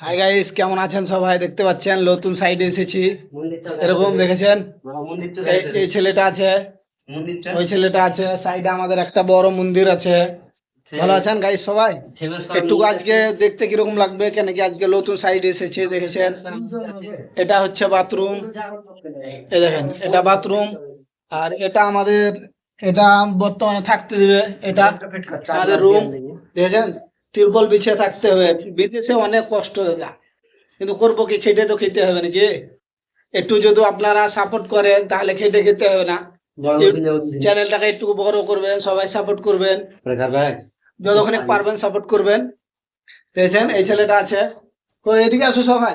Hi guys কেমন আছেন সবাই? দেখতে পাচ্ছেন নতুন সাইডে এসেছি। এরকম দেখেছেন? এই- এই ছেলেটা আছে। ওই ছেলেটা আছে। সাইডে আমাদের একটা বড় মন্দির আছে। ভালো আছেন গাইস সবাই? একটু আজকে দেখতে কীরকম লাগবে? কেন কি আজকে নতুন সাইড এসেছে দেখেছেন? এটা হচ্ছে বাথরুম এই দেখেন এটা বাথরুম আর এটা আমাদের এটা বর্তমানে থাকতে দিবে। এটা আমাদের রুম দেখেছেন? তিরপল বিছিয়ে থাকতে হবে। বিদেশে অনেক কষ্ট হবে কিন্তু করব কি? খেটে তো খেতে হবে না যে একটু যদি আপনারা সাপোর্ট করেন তাহলে খেটে খেতে হবে না। চ্যানেলটাকে একটু বড় করবেন সবাই সাপোর্ট করবেন। যতক্ষণ পারবেন সাপোর্ট করবেন। দেখেছেন? এই ছেলেটা আছে। তো এদিকে আসো সবাই।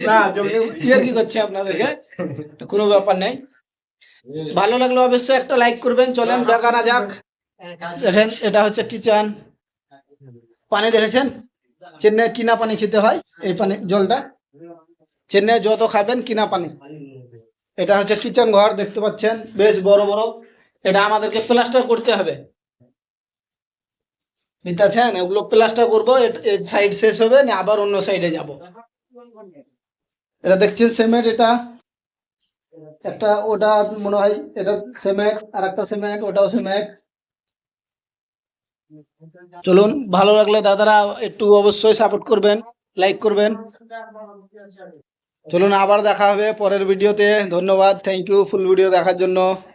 না কি করছে আপনাদেরকে? কোনো ব্যাপার নেই। ভালো লাগল অবশ্যই একটা লাইক করবেন। চলেন, দেখা না যাক। দেখেন, এটা হচ্ছে কিচেন। পানি দেখেছেন? চেন্নাই কিনা পানি খেতে হয় এই পানি, জলটা। চেন্নাই যত খাবেন, কিনা পানি। এটা হচ্ছে কিচেন ঘর, দেখতে পাচ্ছেন? বেশ বড় বড়। এটা আমাদেরকে প্লাস্টার করতে হবে। বুঝতে পারছেন এগুলো প্লাস্টার করব সাইড শেষ হবে না আবার অন্য সাইডে যাব। এটা দেখছেন সিমেন্ট এটা একটা ওটা মনে হয় এটা সিমেন্ট আর একটা সিমেন্ট ওটাও সিমেন্ট চলুন, ভালো লাগলে দাদারা একটু অবশ্যই সাপোর্ট করবেন লাইক করবেন। চলুন, আবার দেখা হবে পরের ভিডিওতে ধন্যবাদ থ্যাংক ইউ ফুল ভিডিও দেখার জন্য।